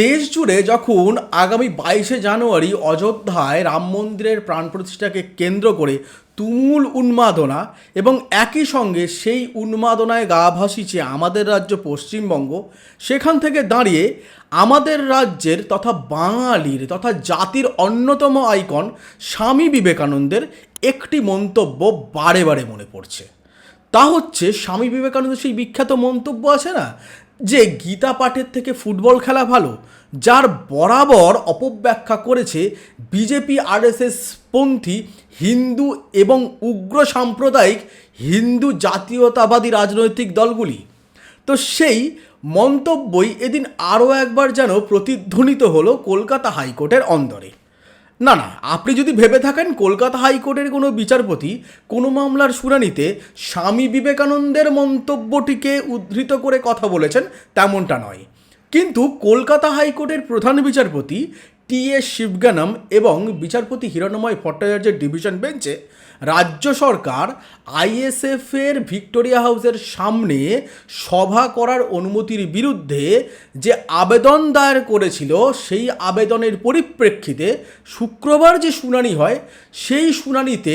দেশ জুড়ে যখন আগামী বাইশে জানুয়ারি অযোধ্যায় রাম মন্দিরের প্রাণ প্রতিষ্ঠাকে কেন্দ্র করে তুমুল উন্মাদনা এবং একই সঙ্গে সেই উন্মাদনায় গা ভাসিছে আমাদের রাজ্য পশ্চিমবঙ্গ, সেখান থেকে দাঁড়িয়ে আমাদের রাজ্যের তথা বাঙালির তথা জাতির অন্যতম আইকন স্বামী বিবেকানন্দের একটি মন্তব্য বারে বারে মনে পড়ছে। তা হচ্ছে স্বামী বিবেকানন্দের সেই বিখ্যাত মন্তব্য আছে না? যে গীতা পাঠের থেকে ফুটবল খেলা ভালো, যার বরাবর অপব্যাখ্যা করেছে বিজেপি আরএসএস পন্থী হিন্দু এবং উগ্র সাম্প্রদায়িক হিন্দু জাতীয়তাবাদী রাজনৈতিক দলগুলি। তো সেই মন্তব্যই এদিন আরও একবার যেন প্রতিধ্বনিত হলো কলকাতা হাইকোর্টের অন্দরে। না না, আপনি যদি ভেবে থাকেন কলকাতা হাইকোর্টের কোনো বিচারপতি কোনো মামলার শুনানিতে স্বামী বিবেকানন্দের মন্তব্যটিকে উদ্ধৃত করে কথা বলেছেন তেমনটা নয়। কিন্তু কলকাতা হাইকোর্টের প্রধান বিচারপতি টি এস শিবগানম এবং বিচারপতি হিরণময় ভট্টাচার্যের ডিভিশন বেঞ্চে রাজ্য সরকার আইএসএফের ভিক্টোরিয়া হাউসের সামনে সভা করার অনুমতির বিরুদ্ধে যে আবেদন দায়ের করেছিল, সেই আবেদনের পরিপ্রেক্ষিতে শুক্রবার যে শুনানি হয়, সেই শুনানিতে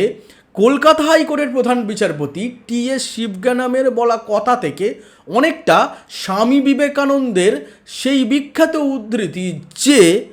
কলকাতা হাইকোর্টের প্রধান বিচারপতি টি এস শিবগানামের বলা কথা থেকে অনেকটা স্বামী বিবেকানন্দের সেই বিখ্যাত উদ্ধৃতি যে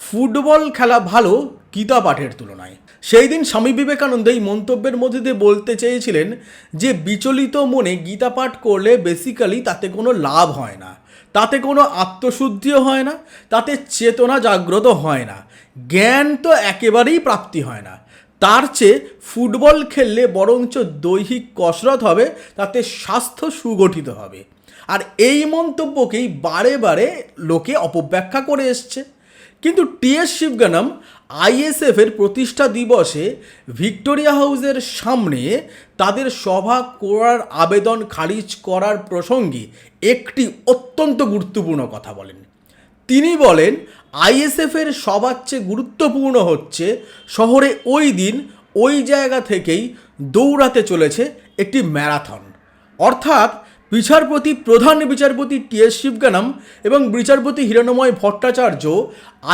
ফুটবল খেলা ভালো গীতা পাঠের তুলনায়। সেই দিন স্বামী বিবেকানন্দ এই মন্তব্যের মধ্যে দিয়ে বলতে চেয়েছিলেন যে, বিচলিত মনে গীতা পাঠ করলে বেসিক্যালি তাতে কোনো লাভ হয় না। তাতে কোনো আত্মশুদ্ধিও হয় না, তাতে চেতনা জাগ্রত হয় না। জ্ঞান তো একেবারেই প্রাপ্তি হয় না। তার চেয়ে ফুটবল খেললে বরঞ্চ দৈহিক কসরত হবে, তাতে স্বাস্থ্য সুগঠিত হবে। আর এই মন্তব্যকেই বারে বারে লোকে অপব্যাখ্যা করে এসছে। কিন্তু টি টিএস শিবগানম আইএসএফের প্রতিষ্ঠা দিবসে ভিক্টোরিয়া হাউসের সামনে তাদের সভা করার আবেদন খারিজ করার প্রসঙ্গে একটি অত্যন্ত গুরুত্বপূর্ণ কথা বলেন। তিনি বলেন আইএসএফের সবার চেয়ে গুরুত্বপূর্ণ হচ্ছে শহরে ওই দিন ওই জায়গা থেকেই দৌড়াতে চলেছে একটি ম্যারাথন। অর্থাৎ বিচারপতি, প্রধান বিচারপতি টি এস শিবগানম এবং বিচারপতি হিরণময় ভট্টাচার্য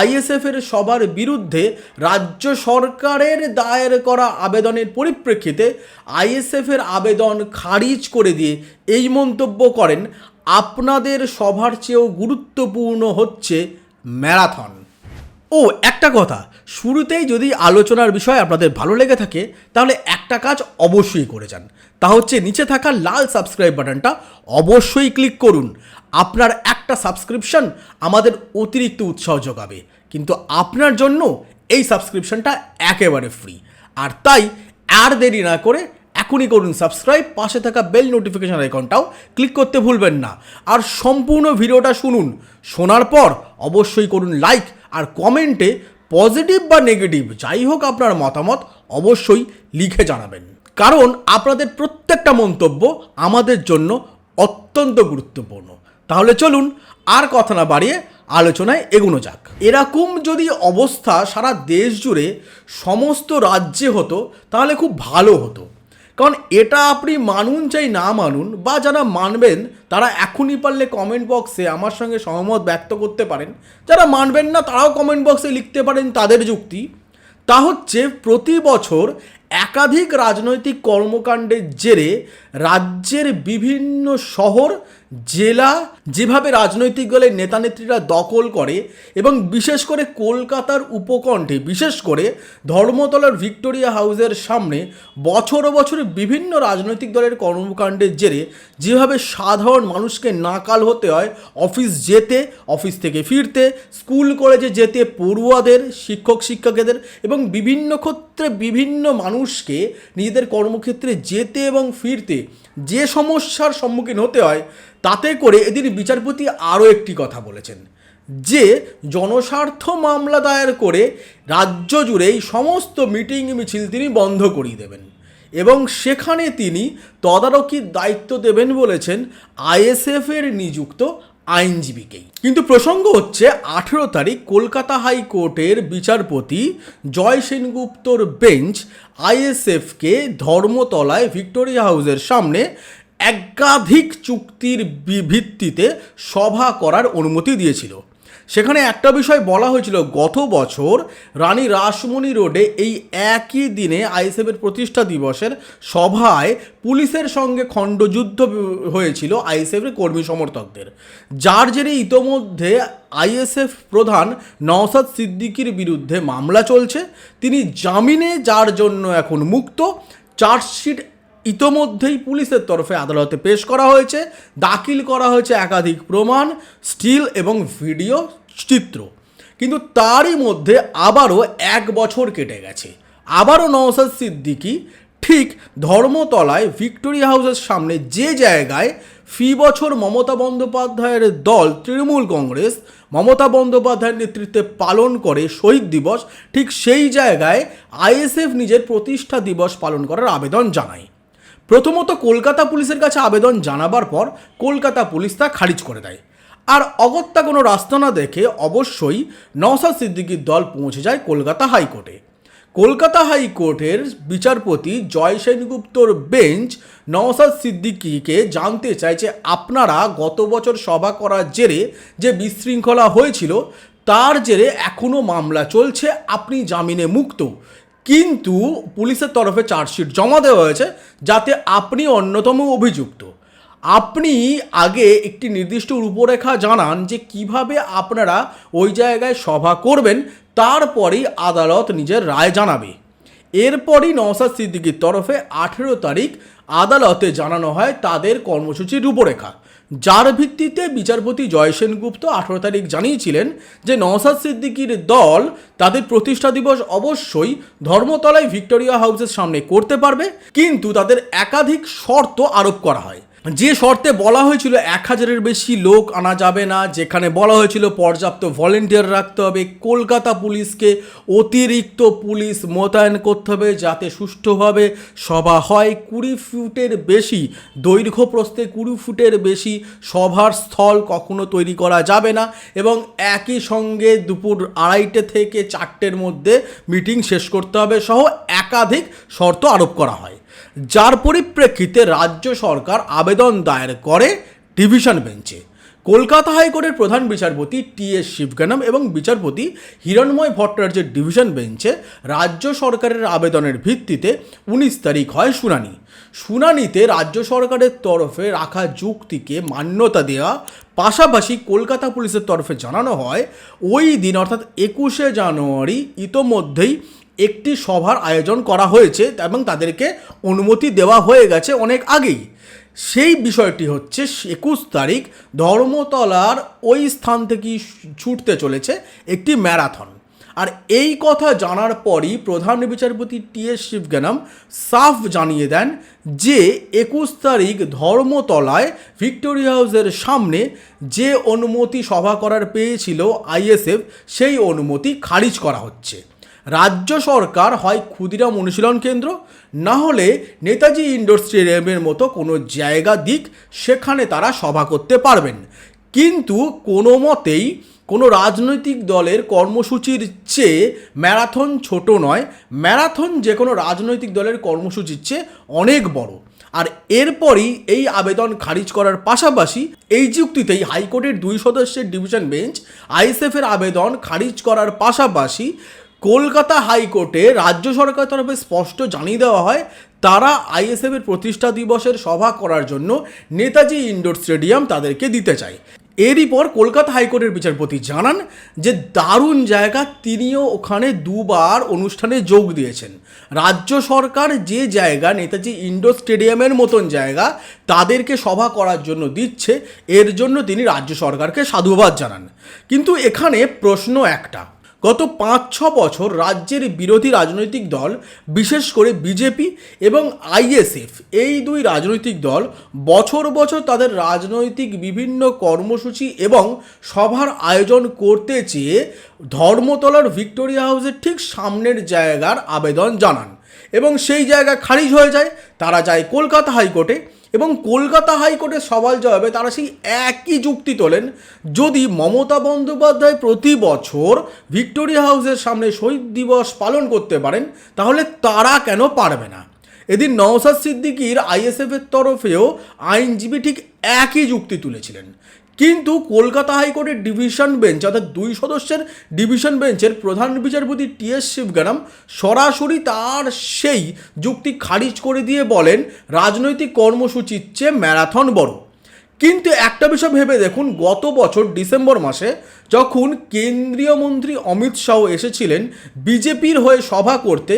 আইএসএফের সবার বিরুদ্ধে রাজ্য সরকারের দায়ের করা আবেদনের পরিপ্রেক্ষিতে আইএসএফের আবেদন খারিজ করে দিয়ে এই মন্তব্য করেন, আপনাদের সভার চেয়েও গুরুত্বপূর্ণ হচ্ছে ম্যারাথন। ও, একটা কথা। শুরুতেই যদি আলোচনার বিষয় আপনাদের ভালো লেগে থাকে, তাহলে একটা কাজ অবশ্যই করে যান। তা হচ্ছে নিচে থাকা লাল সাবস্ক্রাইব বাটনটা অবশ্যই ক্লিক করুন। আপনার একটা সাবস্ক্রিপশন আমাদের অতিরিক্ত উৎসাহ যোগাবে। কিন্তু আপনার জন্য এই সাবস্ক্রিপশনটা একেবারে ফ্রি আর তাই আর দেরি না করে এখনই করুন সাবস্ক্রাইব, পাশে থাকা বেল নোটিফিকেশান আইকনটাও ক্লিক করতে ভুলবেন না। আর সম্পূর্ণ ভিডিওটা শুনুন। শোনার পর অবশ্যই করুন লাইক আর কমেন্টে পজিটিভ বা নেগেটিভ যাই হোক আপনার মতামত অবশ্যই লিখে জানাবেন। কারণ আপনাদের প্রত্যেকটা মন্তব্য আমাদের জন্য অত্যন্ত গুরুত্বপূর্ণ। তাহলে চলুন আর কথা না বাড়িয়ে আলোচনায় এগোনো যাক। এরকম যদি অবস্থা সারা দেশ জুড়ে সমস্ত রাজ্যে হতো, তাহলে খুব ভালো হতো। কারণ এটা আপনি মানুন চাই না মানুন, বা যারা মানবেন, তারা এখনই পারলে কমেন্ট বক্সে আমার সঙ্গে সহমত ব্যক্ত করতে পারেন। যারা মানবেন না, তারাও কমেন্ট বক্সে লিখতে পারেন তাদের যুক্তি। তা হচ্ছে, প্রতি বছর একাধিক রাজনৈতিক কর্মকাণ্ডের জেরে রাজ্যের বিভিন্ন শহর জেলা যেভাবে রাজনৈতিক দলের নেতানেত্রীরা দখল করে এবং বিশেষ করে কলকাতার উপকণ্ঠে, বিশেষ করে ধর্মতলার ভিক্টোরিয়া হাউসের সামনে বছর বছর বিভিন্ন রাজনৈতিক দলের কর্মকাণ্ডের জেরে যেভাবে সাধারণ মানুষকে নাকাল হতে হয়, অফিস যেতে, অফিস থেকে ফিরতে, স্কুল কলেজে যেতে, পড়ুয়াদের, শিক্ষক শিক্ষকেদের এবং বিভিন্ন ক্ষেত্রে বিভিন্ন মানুষকে নিজেদের কর্মক্ষেত্রে যেতে এবং ফিরতে যে সমস্যার সম্মুখীন হতে হয়, তাতে করে এদিন বিচারপতি আরও একটি কথা বলেছেন, যে জনস্বার্থ মামলা দায়ের করে রাজ্য জুড়েই সমস্ত মিটিং মিছিল তিনি বন্ধ করিয়ে দেবেন এবং সেখানে তিনি তদারকির দায়িত্ব দেবেন বলেছেন আইএসএফের নিযুক্ত আইনজীবীকেই কিন্তু প্রসঙ্গ হচ্ছে, আঠেরো তারিখ কলকাতা হাইকোর্টের বিচারপতি জয় সেনগুপ্তর বেঞ্চ আইএসএফকে ধর্মতলায় ভিক্টোরিয়া হাউসের সামনে একাধিক চুক্তির ভিত্তিতে সভা করার অনুমতি দিয়েছিল। সেখানে একটা বিষয় বলা হয়েছিল, গত বছর রানী রাসমণি রোডে এই একই দিনে আইএসএফের প্রতিষ্ঠা দিবসের সভায় পুলিশের সঙ্গে খণ্ডযুদ্ধ হয়েছিল আইএসএফের কর্মী সমর্থকদের। যার জেরে ইতোমধ্যে আইএসএফ প্রধান নওসাদ সিদ্দিকির বিরুদ্ধে মামলা চলছে। তিনি জামিনে, যার জন্য এখন মুক্ত, চার্জশিট ইতোমধ্যেই পুলিশের তরফে আদালতে পেশ করা হয়েছে, দাখিল করা হয়েছে একাধিক প্রমাণ, স্টিল এবং ভিডিও চিত্র। কিন্তু তারই মধ্যে আবারও এক বছর কেটে গেছে। আবারও নওসাদ সিদ্দিকি ঠিক ধর্মতলায় ভিক্টোরিয়া হাউসের সামনে যে জায়গায় ফি বছর মমতা বন্দ্যোপাধ্যায়ের দল, তৃণমূল কংগ্রেস, মমতা বন্দ্যোপাধ্যায়ের নেতৃত্বে পালন করে শহীদ দিবস, ঠিক সেই জায়গায় আইএসএফ নিজের প্রতিষ্ঠা দিবস পালন করার আবেদন জানায়। প্রথমত কলকাতা পুলিশের কাছে আবেদন জানাবার পর কলকাতা পুলিশ তা খারিজ করে দেয়। আর অগত্যা কোনো রাস্তা না দেখে অবশ্যই নওসাদ সিদ্দিকির দল পৌঁছে যায় কলকাতা হাইকোর্টে। কলকাতা হাইকোর্টের বিচারপতি জয় সেনগুপ্তর বেঞ্চ নওসাদ সিদ্দিকিকে জানতে যে আপনারা গত বছর সভা করার জেরে যে বিশৃঙ্খলা হয়েছিল, তার জেরে এখনও মামলা চলছে, আপনি জামিনে মুক্ত। কিন্তু পুলিশের তরফে চার্জশিট জমা দেওয়া হয়েছে যাতে আপনি অন্যতম অভিযুক্ত। আপনি আগে একটি নির্দিষ্ট রূপরেখা জানান যে কীভাবে আপনারা ওই জায়গায় সভা করবেন, তারপরেই আদালত নিজের রায় জানাবে। এরপরই নওসাদ সিদ্দিকির তরফে আঠেরো তারিখ আদালতে জানানো হয় তাদের কর্মসূচির রূপরেখা। যার ভিত্তিতে বিচারপতি জয় সেনগুপ্ত আঠারো তারিখ জানিয়েছিলেন যে নওসাদ সিদ্দিকির দল তাদের প্রতিষ্ঠা দিবস অবশ্যই ধর্মতলায় ভিক্টোরিয়া হাউসের সামনে করতে পারবে, কিন্তু তাদের একাধিক শর্ত আরোপ করা হয়। যে শর্তে বলা হয়েছিল এক হাজারের বেশি লোক আনা যাবে না, যেখানে বলা হয়েছিল পর্যাপ্ত ভলেন্টিয়ার রাখতে হবে, কলকাতা পুলিশকে অতিরিক্ত পুলিশ মোতায়েন করতে হবে যাতে সুষ্ঠুভাবে সভা হয়। কুড়ি ফুটের বেশি, দৈর্ঘ্য প্রস্থে কুড়ি ফুটের বেশি সভার স্থল কখনো তৈরি করা যাবে না এবং একই সঙ্গে দুপুর আড়াইটে থেকে চারটের মধ্যে মিটিং শেষ করতে হবে সহ একাধিক শর্ত আরোপ করা হয়। যার পরিপ্রেক্ষিতে রাজ্য সরকার আবেদন দায়ের করে ডিভিশন বেঞ্চে। কলকাতা হাইকোর্টের প্রধান বিচারপতি টি এস শিবগানম এবং বিচারপতি হিরণময় ভট্টাচার্যের ডিভিশন বেঞ্চে রাজ্য সরকারের আবেদনের ভিত্তিতে উনিশ তারিখ হয় শুনানি। শুনানিতে রাজ্য সরকারের তরফে রাখা যুক্তিকে মান্যতা দেওয়া, পাশাপাশি কলকাতা পুলিশের তরফে জানানো হয়, ওই দিন অর্থাৎ একুশে জানুয়ারি ইতোমধ্যেই একটি সভার আয়োজন করা হয়েছে এবং তাদেরকে অনুমতি দেওয়া হয়ে গেছে অনেক আগেই। সেই বিষয়টি হচ্ছে একুশ তারিখ ধর্মতলার ওই স্থান থেকেই ছুটতে চলেছে একটি ম্যারাথন। আর এই কথা জানার পরই প্রধান বিচারপতি টি এস শিবগানাম সাফ জানিয়ে দেন যে একুশ তারিখ ধর্মতলায় ভিক্টোরিয়া হাউসের সামনে যে অনুমতি সভা করার পেয়েছিল আইএসএফ, সেই অনুমতি খারিজ করা হচ্ছে। রাজ্য সরকার হয় ক্ষুদিরাম অনুশীলন কেন্দ্র, না হলে নেতাজি ইন্ডোর স্টেডিয়ামের মতো কোনো জায়গা দিক সেখানে তারা সভা করতে পারবেন। কিন্তু কোনো মতেই কোনো রাজনৈতিক দলের কর্মসূচির চেয়ে ম্যারাথন ছোট নয়। ম্যারাথন যে কোনো রাজনৈতিক দলের কর্মসূচির চেয়ে অনেক বড়। আর এরপরই এই আবেদন খারিজ করার পাশাপাশি এই যুক্তিতেই হাইকোর্টের দুই সদস্যের ডিভিশন বেঞ্চ, আইএসএফের আবেদন খারিজ করার পাশাপাশি কলকাতা হাইকোর্টে রাজ্য সরকারের তরফে স্পষ্ট জানিয়ে দেওয়া হয়, তারা আইএসএফের প্রতিষ্ঠা দিবসের সভা করার জন্য নেতাজি ইনডোর স্টেডিয়াম তাদেরকে দিতে চায়। এরই পর কলকাতা হাইকোর্টের বিচারপতি জানান যে দারুণ জায়গা, তিনিও ওখানে দুবার অনুষ্ঠানে যোগ দিয়েছেন। রাজ্য সরকার যে জায়গা, নেতাজি ইন্ডোর স্টেডিয়ামের মতন জায়গা, তাদেরকে সভা করার জন্য দিচ্ছে, এর জন্য তিনি রাজ্য সরকারকে সাধুবাদ জানান। কিন্তু এখানে প্রশ্ন একটা গত পাঁচ, ছ বছর রাজ্যের বিরোধী রাজনৈতিক দল, বিশেষ করে বিজেপি এবং আইএসএফ, এই দুই রাজনৈতিক দল বছর বছর তাদের রাজনৈতিক বিভিন্ন কর্মসূচি এবং সভার আয়োজন করতে চেয়ে ধর্মতলার ভিক্টোরিয়া হাউসের ঠিক সামনের জায়গার আবেদন জানান। এবং সেই জায়গা খারিজ হয়ে যায়, তারা যায় কলকাতা হাইকোর্টে। এবং কলকাতা হাইকোর্টের সওয়াল জবাবে তারা সেই একই যুক্তি তোলেন, যদি মমতা বন্দ্যোপাধ্যায় প্রতি বছর ভিক্টোরিয়া হাউসের সামনে শহীদ দিবস পালন করতে পারেন, তাহলে তারা কেন পারবে না? এদিন নওসাদ সিদ্দিকির আইএসএফের তরফেও আইনজীবী ঠিক একই যুক্তি তুলেছিলেন। কিন্তু কলকাতা হাইকোর্টের ডিভিশন বেঞ্চ, অর্থাৎ দুই সদস্যের ডিভিশন বেঞ্চের প্রধান বিচারপতি টি এস শিবগারাম সরাসরি তার সেই যুক্তি খারিজ করে দিয়ে বলেন, রাজনৈতিক কর্মসূচির চেয়ে ম্যারাথন বড়। কিন্তু একটা বিষয় ভেবে দেখুন, গত বছর ডিসেম্বর মাসে যখন কেন্দ্রীয় মন্ত্রী অমিত শাহ এসেছিলেন, বিজেপির হয়ে সভা করতে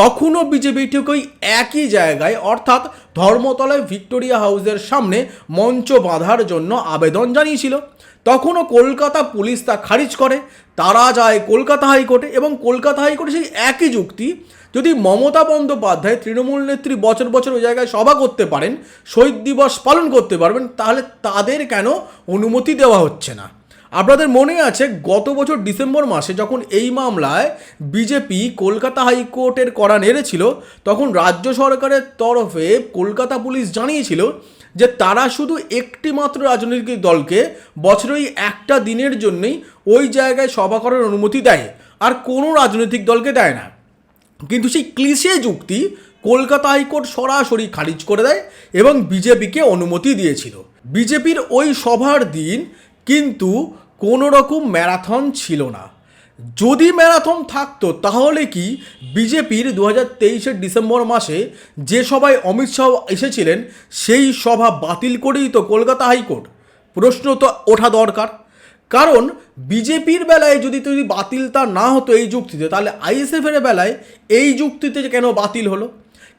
তখনও বিজেপি ঠিক ওই একই জায়গায়, অর্থাৎ ধর্মতলায় ভিক্টোরিয়া হাউসের সামনে মঞ্চ বাঁধার জন্য আবেদন জানিয়েছিল। তখনও কলকাতা পুলিশ তা খারিজ করে, তারা যায় কলকাতা হাইকোর্টে এবং কলকাতা হাইকোর্টে সেই একই যুক্তি, যদি মমতা বন্দ্যোপাধ্যায় তৃণমূল নেত্রী বছর বছর ওই জায়গায় সভা করতে পারেন, শহীদ দিবস পালন করতে পারবেন, তাহলে তাদের কেন অনুমতি দেওয়া হচ্ছে না? আপনাদের মনে আছে গত বছর ডিসেম্বর মাসে যখন এই মামলায় বিজেপি কলকাতা হাইকোর্টের করা নেড়েছিল তখন রাজ্য সরকারের তরফে কলকাতা পুলিশ জানিয়েছিল যে তারা শুধু একটি মাত্র রাজনৈতিক দলকে বছরে একটা দিনের জন্যই ওই জায়গায় সভা করার অনুমতি দেয় আর কোনো রাজনৈতিক দলকে দেয় না। কিন্তু সেই ক্লিশে যুক্তি কলকাতা হাইকোর্ট সরাসরি খারিজ করে দেয় এবং বিজেপিকে অনুমতি দিয়েছিল। বিজেপির ওই সভার দিন কিন্তু কোনো রকম ম্যারাথন ছিল না। যদি ম্যারাথন থাকতো, তাহলে কি বিজেপির দু হাজার তেইশের ডিসেম্বর মাসে যে সভায় অমিত শাহ এসেছিলেন, সেই সভা বাতিল করেই তো কলকাতা হাইকোর্ট? প্রশ্ন তো ওঠা দরকার। কারণ বিজেপির বেলায় যদি তৈরি বাতিল তা না হতো এই যুক্তিতে, তাহলে আইএসএফের বেলায় এই যুক্তিতে কেন বাতিল হলো?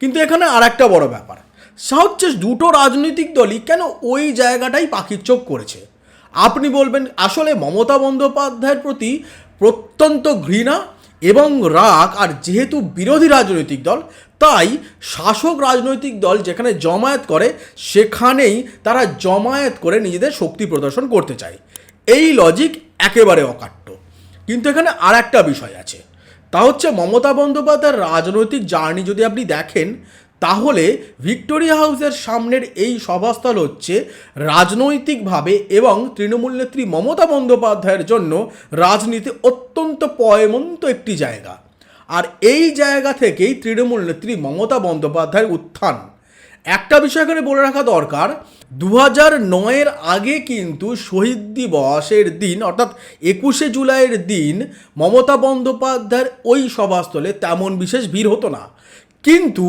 কিন্তু এখানে আর একটা বড় ব্যাপার। সা হচ্ছে দুটো রাজনৈতিক দলই কেন ওই জায়গাটাই পাখির চোখ করেছে? আপনি বলবেন, আসলে মমতা বন্দ্যোপাধ্যায়ের প্রতি প্রত্যন্ত ঘৃণা এবং রাগ, আর যেহেতু বিরোধী রাজনৈতিক দল, তাই শাসক রাজনৈতিক দল যেখানে জমায়েত করে, সেখানেই তারা জমায়েত করে নিজেদের শক্তি প্রদর্শন করতে চায়। এই লজিক একেবারে অকাট্য। কিন্তু এখানে আর একটা বিষয় আছে। তা হচ্ছে মমতা বন্দ্যোপাধ্যায়ের রাজনৈতিক জার্নি যদি আপনি দেখেন তাহলে ভিক্টোরিয়া হাউসের সামনের এই সভাস্থল হচ্ছে রাজনৈতিকভাবে এবং তৃণমূল নেত্রী মমতা বন্দ্যোপাধ্যায়ের জন্য রাজনীতি অত্যন্ত পয়মন্ত একটি জায়গা। আর এই জায়গা থেকেই তৃণমূল নেত্রী মমতা বন্দ্যোপাধ্যায়ের উত্থান। একটা বিষয় করে বলে রাখা দরকার দু হাজার নয়ের আগে কিন্তু শহীদ দিবসের দিন, অর্থাৎ একুশে জুলাইয়ের দিন মমতা বন্দ্যোপাধ্যায়ের ওই সভাস্থলে তেমন বিশেষ ভিড় হতো না। কিন্তু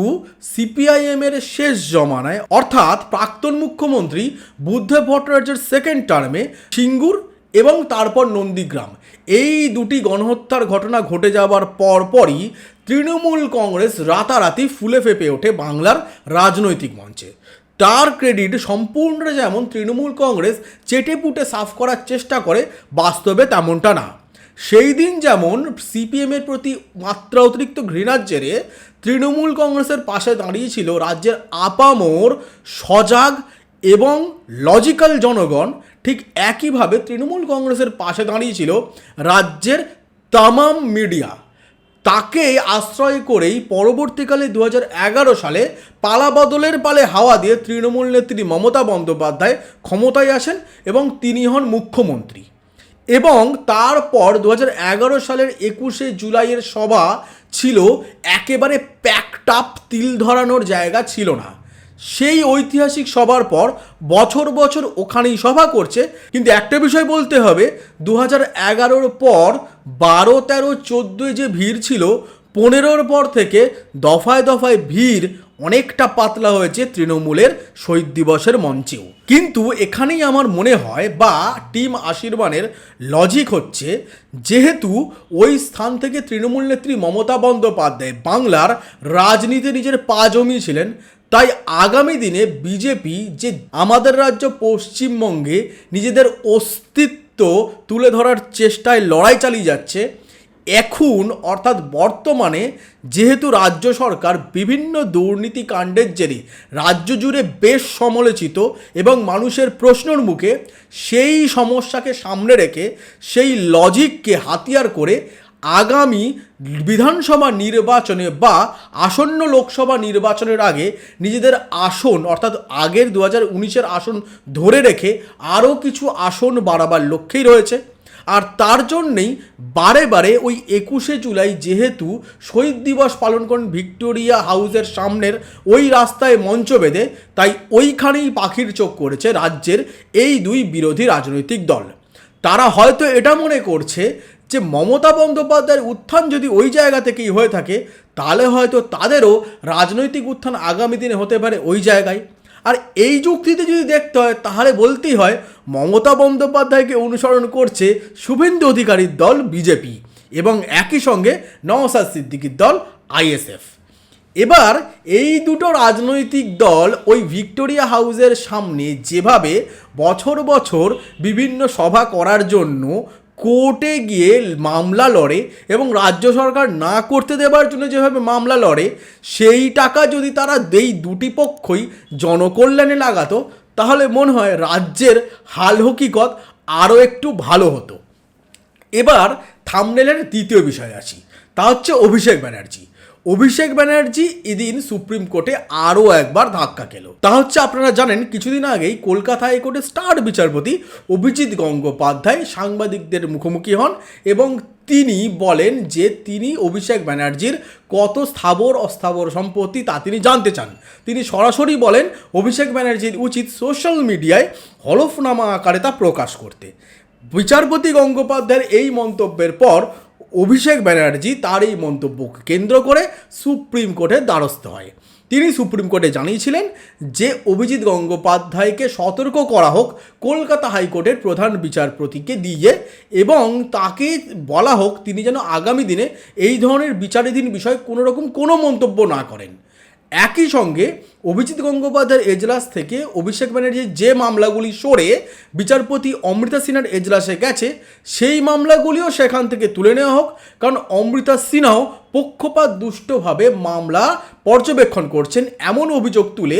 সিপিআইএমের শেষ জমানায়, অর্থাৎ প্রাক্তন মুখ্যমন্ত্রী বুদ্ধ ভট্টাচার্যের সেকেন্ড টার্মে সিঙ্গুর এবং তারপর নন্দীগ্রাম। এই দুটি গণহত্যার ঘটনা ঘটে যাওয়ার পরপরই তৃণমূল কংগ্রেস রাতারাতি ফুলে ফেপে ওঠে বাংলার রাজনৈতিক মঞ্চে। তার ক্রেডিট সম্পূর্ণ যেমন তৃণমূল কংগ্রেস চেটে পুটে সাফ করার চেষ্টা করে, বাস্তবে তেমনটা না। সেই দিন যেমন সিপিএমের প্রতি মাত্রা অতিরিক্ত ঘৃণার জেরে তৃণমূল কংগ্রেসের পাশে দাঁড়িয়েছিল রাজ্যের আপামোর সজাগ এবং লজিক্যাল জনগণ। ঠিক একইভাবে তৃণমূল কংগ্রেসের পাশে দাঁড়িয়েছিল রাজ্যের তামাম মিডিয়া। তাকে আশ্রয় করেই পরবর্তীকালে দু সালে পালাবদলের পালে হাওয়া দিয়ে তৃণমূল নেত্রী মমতা বন্দ্যোপাধ্যায় ক্ষমতায় আসেন এবং তিনি হন মুখ্যমন্ত্রী। এবং তারপর দু এগারো সালের একুশে জুলাইয়ের সভা ছিল, একেবারে প্যাকড আপ তিল ধরানোর জায়গা ছিল না। সেই ঐতিহাসিক সভার পর বছর বছর ওখানেই সভা করছে। কিন্তু একটা বিষয় বলতে হবে, দু হাজার এগারোর পর বারো তেরো চোদ্দোয় যে ভিড় ছিল পনেরোর পর থেকে দফায় দফায় ভিড় অনেকটা পাতলা হয়েছে তৃণমূলের শহীদ দিবসের মঞ্চেও। কিন্তু এখানেই আমার মনে হয় বা টিম আশীর্বাণের লজিক হচ্ছে, যেহেতু ওই স্থান থেকে তৃণমূল নেত্রী মমতা বন্দ্যোপাধ্যায় বাংলার রাজনীতি নিজের পা জমিয়েছিলেন, তাই আগামী দিনে বিজেপি যে আমাদের রাজ্য পশ্চিমবঙ্গে নিজেদের অস্তিত্ব তুলে ধরার চেষ্টায় লড়াই চালিয়ে যাচ্ছে এখন, অর্থাৎ বর্তমানে, যেহেতু রাজ্য সরকার বিভিন্ন দুর্নীতি কাণ্ডের জেরে রাজ্য জুড়ে বেশ সমালোচিত এবং মানুষের প্রশ্নর মুখে সেই সমস্যাকে সামনে রেখে সেই লজিককে হাতিয়ার করে আগামী বিধানসভা নির্বাচনে বা আসন্ন লোকসভা নির্বাচনের আগে নিজেদের আসন, অর্থাৎ আগের দু হাজার উনিশের আসন ধরে রেখে আরও কিছু আসন বাড়াবার লক্ষ্যেই রয়েছে। আর তার জন্যেই বারে বারে ওই একুশে জুলাই যেহেতু শহীদ দিবস পালন করেন ভিক্টোরিয়া হাউসের সামনের ওই রাস্তায় মঞ্চ বেঁধে, তাই ওইখানেই পাখির চোখ করেছে রাজ্যের এই দুই বিরোধী রাজনৈতিক দল। তারা হয়তো এটা মনে করছে যে মমতা বন্দ্যোপাধ্যায়ের উত্থান যদি ওই জায়গা থেকেই হয়ে থাকে, তাহলে হয়তো তাদেরও রাজনৈতিক উত্থান আগামী দিনে হতে পারে ওই জায়গায়। আর এই যুক্তিতে যদি দেখতে হয়, তাহলে বলতেই হয়, মমতা বন্দ্যোপাধ্যায়কে অনুসরণ করছে শুভেন্দু অধিকারীর দল বিজেপি এবং একই সঙ্গে নওসাদ সিদ্দিকির দল আইএসএফ। এবার এই দুটো রাজনৈতিক দল ওই ভিক্টোরিয়া হাউসের সামনে যেভাবে বছর বছর বিভিন্ন সভা করার জন্য কোর্টে গিয়ে মামলা লড়ে এবং রাজ্য সরকার না করতে দেবার জন্য যেভাবে মামলা লড়ে, সেই টাকা যদি তারা দেই দুটি পক্ষই জনকল্যাণে লাগাতো, তাহলে মনে হয় রাজ্যের হাল হকিকত আরও একটু ভালো হতো। এবার থামনেলের দ্বিতীয় বিষয় আসি, তা হচ্ছে অভিষেক ব্যানার্জি। অভিষেক ব্যানার্জি এদিন সুপ্রিম কোর্টে আরও একবার ধাক্কা খেল। তা হচ্ছে আপনারা জানেন, কিছুদিন আগেই কলকাতা হাইকোর্টে স্টার বিচারপতি অভিজিৎ গঙ্গোপাধ্যায় সাংবাদিকদের মুখোমুখি হন এবং তিনি বলেন যে তিনি অভিষেক ব্যানার্জির কত স্থাবর, অস্থাবর সম্পত্তি তা তিনি জানতে চান। তিনি সরাসরি বলেন, অভিষেক ব্যানার্জির উচিত সোশ্যাল মিডিয়ায় হলফনামা আকারে তা প্রকাশ করতে। বিচারপতি গঙ্গোপাধ্যায়ের এই মন্তব্যের পর অভিষেক ব্যানার্জি তার এই মন্তব্যকে কেন্দ্র করে সুপ্রিম কোর্টের দ্বারস্থ হয়। তিনি সুপ্রিম কোর্টে জানিয়েছিলেন যে, অভিজিৎ গঙ্গোপাধ্যায়কে সতর্ক করা হোক কলকাতা হাইকোর্টের প্রধান বিচারপতিকে দিয়ে এবং তাকে বলা হোক তিনি যেন আগামী দিনে এই ধরনের বিচারাধীন বিষয়ে কোনোরকম কোনো মন্তব্য না করেন। একই সঙ্গে অভিজিৎ গঙ্গোপাধ্যায়ের এজলাস থেকে অভিষেক ব্যানার্জির যে মামলাগুলি সরে বিচারপতি অমৃতা সিনহার এজলাসে গেছে, সেই মামলাগুলিও সেখান থেকে তুলে নেওয়া হোক। কারণ অমৃতা সিনহাও পক্ষপাত দুষ্টভাবে মামলা পর্যবেক্ষণ করছেন, এমন অভিযোগ তুলে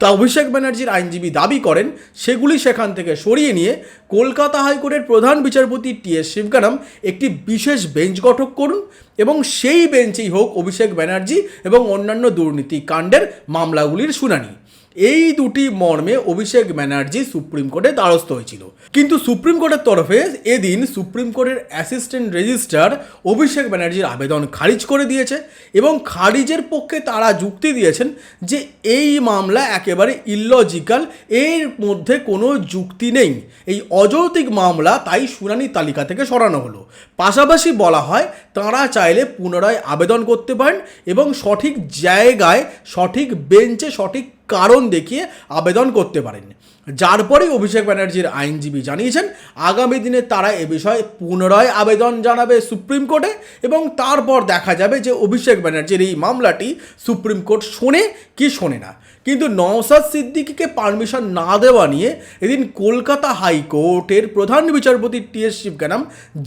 তা অভিষেক ব্যানার্জির আইনজীবী দাবি করেন, সেগুলি সেখান থেকে সরিয়ে নিয়ে কলকাতা হাইকোর্টের প্রধান বিচারপতি টি এস শিবকানাম একটি বিশেষ বেঞ্চ গঠন করুন এবং সেই বেঞ্চেই হোক অভিষেক ব্যানার্জি এবং অন্যান্য দুর্নীতি কাণ্ডের মামলাগুলির শুনানি। এই দুটি মর্মে অভিষেক ব্যানার্জি সুপ্রিম কোর্টে দ্বারস্থ হয়েছিল। কিন্তু সুপ্রিম কোর্টের তরফে এদিন সুপ্রিম কোর্টের অ্যাসিস্ট্যান্ট রেজিস্ট্রার অভিষেক ব্যানার্জির আবেদন খারিজ করে দিয়েছে এবং খারিজের পক্ষে তারা যুক্তি দিয়েছেন যে এই মামলা একেবারে ইললজিক্যাল এর মধ্যে কোনো যুক্তি নেই। এই অযৌক্তিক মামলা তাই শুনানি তালিকা থেকে সরানো হলো। পাশাপাশি বলা হয়, তাঁরা চাইলে পুনরায় আবেদন করতে পারেন এবং সঠিক জায়গায়, সঠিক বেঞ্চে সঠিক কারণ দেখিয়ে আবেদন করতে পারেন যার পরেই অভিষেক ব্যানার্জির আইনজীবী জানিয়েছেন, আগামী দিনে তারা এ বিষয়ে পুনরায় আবেদন জানাবে সুপ্রিম কোর্টে এবং তারপর দেখা যাবে যে অভিষেক ব্যানার্জির এই মামলাটি সুপ্রিম কোর্ট শোনে কি শোনে না। কিন্তু নওসাদ সিদ্দিকিকে পারমিশন না দেওয়া নিয়ে এদিন কলকাতা হাইকোর্টের প্রধান বিচারপতি টি এস শিবগানাম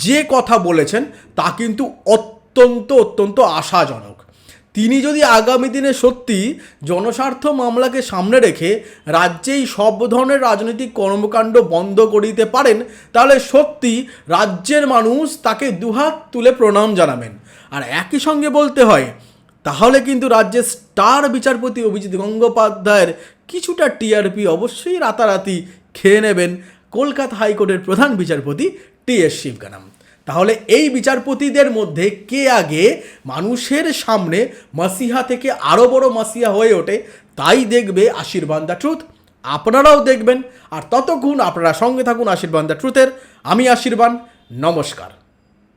যে কথা বলেছেন তা কিন্তু অত্যন্ত অত্যন্ত আশাজনক। তিনি যদি আগামী দিনে সত্যি জনস্বার্থ মামলাকে সামনে রেখে রাজ্যেই সব ধরনের রাজনৈতিক কর্মকাণ্ড বন্ধ করে দিতে পারেন, তাহলে সত্যি রাজ্যের মানুষ তাকে দুহাত তুলে প্রণাম জানাবেন। আর একই সঙ্গে বলতে হয়, তাহলে কিন্তু রাজ্যের স্টার বিচারপতি অভিজিৎ গঙ্গোপাধ্যায়ের কিছুটা টিআরপি অবশ্যই রাতারাতি খেয়ে নেবেন। কলকাতা হাইকোর্টের প্রধান বিচারপতি টি এস শিবগানাম। তাহলে এই বিচারপতিদের মধ্যে কে আগে মানুষের সামনে মাসিহা থেকে আরও বড় মাসিহা হয়ে ওঠে, তাই দেখবে আশীর্বাদ দ্য ট্রুথ। আপনারাও দেখবেন। আর ততক্ষণ আপনারা সঙ্গে থাকুন আশীর্বাদ দ্য ট্রুথের। আমি আশীর্বাদ, নমস্কার।